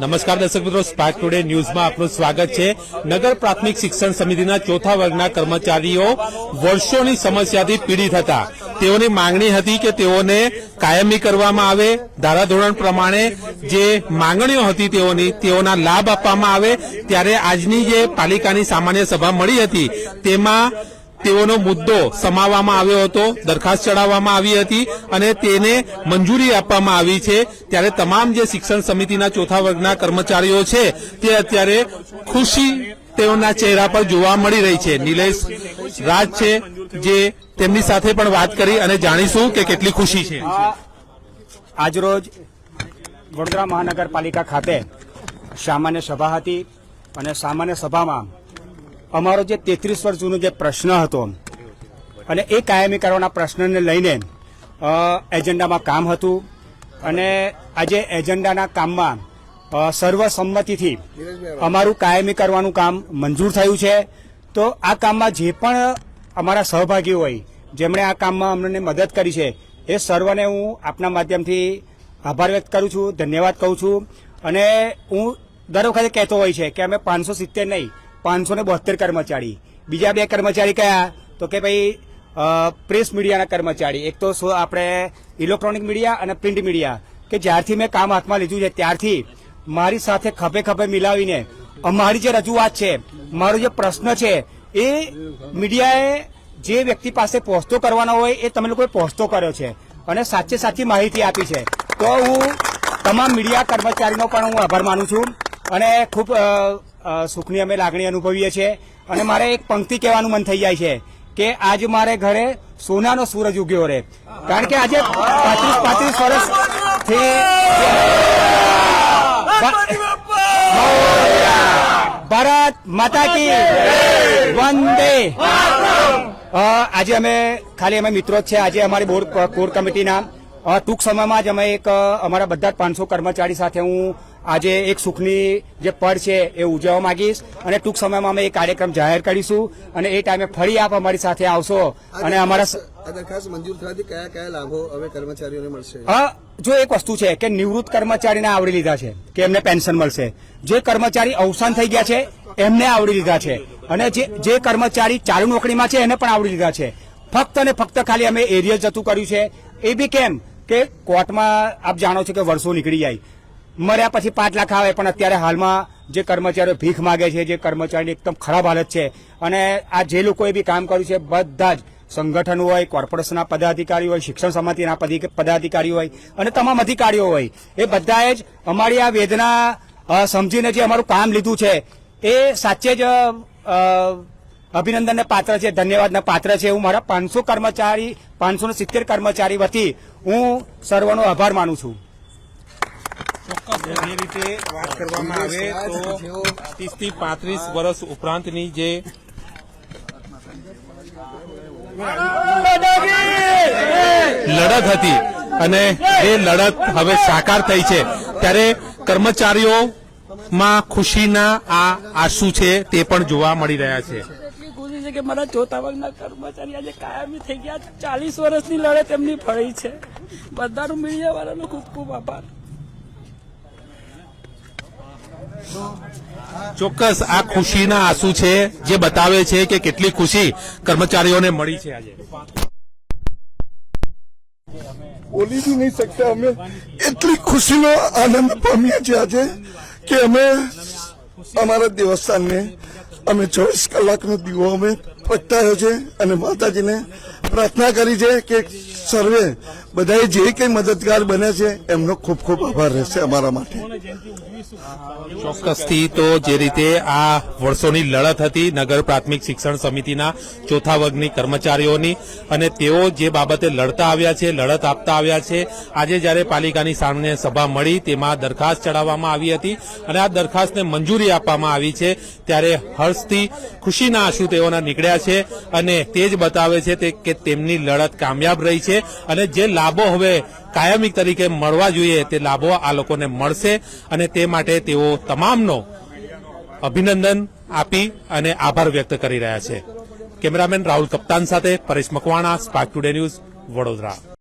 નમસ્કાર દર્શક મિત્રો સ્પાર્ક ટુડે ન્યૂઝમાં આપનું સ્વાગત છે. નગર પ્રાથમિક શિક્ષણ સમિતિના ચોથા વર્ગના કર્મચારીઓ વર્ષોની સમસ્યાથી પીડિત હતા. તેઓની માંગણી હતી કે તેઓને કાયમી કરવામાં આવે. ધારાધોરણ પ્રમાણે જે માંગણીઓ હતી તેઓની, તેઓના લાભ આપવામાં આવે. ત્યારે આજની જે પાલિકાની સામાન્ય સભા મળી હતી, તેમાં તેઓનો મુદ્દો સમાવવામાં આવ્યો હતો, દરખાસ્ત ચડાવવામાં આવી હતી અને તેને મંજૂરી આપવામાં આવી છે. ત્યારે તમામ જે શિક્ષણ સમિતિના ચોથા વર્ગના કર્મચારીઓ છે, તે અત્યારે ખુશી તેઓના ચહેરા પર જોવા મળી રહી છે. નિલેશ રાજ છે, જે તેમની સાથે પણ વાત કરી અને જાણીશું કે કેટલી ખુશી છે. આજરોજ વડોદરા મહાનગરપાલિકા ખાતે સામાન્ય સભા હતી અને સામાન્ય સભામાં અમારો જે તેત્રીસ વર્ષ જૂનો જે પ્રશ્ન હતો અને એ કાયમી કરવાના પ્રશ્નને લઈને એજન્ડામાં કામ હતું અને આજે એજન્ડાના કામમાં સર્વસંમતિથી અમારું કાયમી કરવાનું કામ મંજૂર થયું છે. તો આ કામમાં જે પણ અમારા સહભાગી હોય, જેમણે આ કામમાં અમને મદદ કરી છે, એ સર્વને હું આપના માધ્યમથી આભાર વ્યક્ત કરું છું, ધન્યવાદ કહું છું. અને હું દર વખતે કહેતો હોય છે કે અમે પાંચસો સિત્તેર નહીં પાંચસો ને બોતેર કર્મચારી. બીજા બે કર્મચારી કયા? તો કે ભાઈ પ્રેસ મીડિયાના કર્મચારી. એક તો આપણે ઇલેક્ટ્રોનિક મીડિયા અને પ્રિન્ટ મીડિયા. કે જ્યારથી મેં કામ હાથમાં લીધું છે, ત્યારથી મારી સાથે ખભે ખભે મિલાવીને અમારી જે રજૂઆત છે, મારો જે પ્રશ્ન છે, એ મીડિયાએ જે વ્યક્તિ પાસે પહોંચતો કરવાનો હોય, એ તમે લોકોએ પહોંચતો કર્યો છે. અને સાચે સાચી માહિતી આપી છે. તો હું તમામ મીડિયા કર્મચારીનો પણ હું આભાર માનું છું. અને ખૂબ સુખની અમે લાગણી અનુભવીએ છીએ. અને મારે એક પંક્તિ કહેવાનું મન થઈ જાય છે કે આજ મારે ઘરે સોનાનો સૂરજ ઉગ્યો રે. કારણ કે આજે પાંત્રીસ પાંત્રીસ વર્ષથી ભારત માતા કી વંદે. આજે અમે ખાલી અમે મિત્રો જ છે. આજે અમારી બોર્ડ કોર કમિટીના. ટૂંક સમયમાં જ અમે એક અમારા બધા જ પાંચસો કર્મચારી સાથે હું આજે એક સુખની જે પળ છે એ ઉજવવા માંગીશ અને ટૂંક સમયમાં અમે એ કાર્યક્રમ જાહેર કરીશું અને એ ટાઈમે ફરી આપ અમારી સાથે આવશો અને અમારા દરખાસ્ત મંજૂર થવાથી કયા કયા લાભો હવે કર્મચારીઓને મળશે? હા જો એક વસ્તુ છે કે નિવૃત્ત કર્મચારીને આવરી લીધા છે કે એમને પેન્શન મળશે. જે કર્મચારી અવસાન થઈ ગયા છે એમને આવરી લીધા છે. અને જે જે કર્મચારી ચાલુ નોકરીમાં છે એને પણ આવરી લીધા છે. ફક્ત અને ફક્ત ખાલી અમે એરિયલ જતું કર્યું છે. એ બી કેમ? કે કોર્ટમાં આપ જાણો છો કે વર્ષો નીકળી જાય. મર્યા પછી પાંચ લાખ આવે, પણ અત્યારે હાલમાં જે કર્મચારીઓ ભીખ માગે છે, જે કર્મચારીની એકદમ ખરાબ હાલત છે, અને આ જે લોકોએ બી કામ કર્યું છે, બધા જ સંગઠન હોય, કોર્પોરેશનના પદાધિકારી હોય, શિક્ષણ સમિતિના પદી- પદાધિકારી હોય, અને તમામ અધિકારીઓ હોય, એ બધાએ જ અમારી આ વેદના સમજીને જે અમારું કામ લીધું છે, એ સાચે જ અભિનંદનને પાત્ર છે, ધન્યવાદના પાત્ર છે. હું મારા પાંચસો કર્મચારી, પાંચસો સિત્તેર કર્મચારી વતી હું સર્વનો આભાર માનું છું. જે રીતે વાત કરવામાં આવે તો ત્રીસથી પાંત્રીસ વર્ષ ઉપરાંતની જે લડત હતી અને એ લડત હવે સાકાર થઈ છે. ત્યારે કર્મચારીઓમાં ખુશીના આ આંસુ છે તે પણ જોવા મળી રહ્યા છે. ખુશી છે કે મારા ચોથા વર્ગના કર્મચારી આજે કાયમી થઈ ગયા ચાલીસ વર્ષની લડત એમની ફળી છે. બધાનું મીડિયા વાળાનો ખૂબ ખૂબ આભાર. ચોક્કસ આ ખુશીના આંસુ છે, જે બતાવે છે કે કેટલી ખુશી કર્મચારીઓને મળી છે આજે. બોલી બી નહીં શકતા અમે. એટલી ખુશીનો આનંદ પામીએ છીએ આજે કે અમે અમારા દેવસ્થાનને અમે ચોવીસ કલાકનો દીવો અમે પ્રગટાયો છે અને માતાજીને પ્રાર્થના કરી છે કે સર્વે. બધાએ જે કંઈ મદદગાર બને છે, એમનો ખૂબ ખૂબ આભાર રહેશે અમારા માટે. ચોક્કસથી તો જે રીતે આ વર્ષોની લડત હતી નગર પ્રાથમિક શિક્ષણ સમિતિના ચોથા વર્ગની કર્મચારીઓની અને તેઓ જે બાબતે લડતા આવ્યા છે, લડત આપતા આવ્યા છે, આજે જ્યારે પાલિકાની સામાન્ય સભા મળી તેમાં દરખાસ્ત ચડાવવામાં આવી હતી અને આ દરખાસ્તને મંજૂરી આપવામાં આવી છે, ત્યારે હર્ષથી ખુશીના આંસુ તેઓના નીકળ્યા છે અને તે જ બતાવે છે કે તેમની લડત કામયાબ રહી છે અને જે લાભો હવે કાયમી તરીકે મળવા જોઈએ તે લાભો આ લોકોને મળશે અને તે માટે તેઓ તમામનો અભિનંદન આપી અને આભાર વ્યક્ત કરી રહ્યા છે. કેમેરામેન રાહુલ કપ્તાન સાથે Paresh Makwana, Spark today news Vadodara.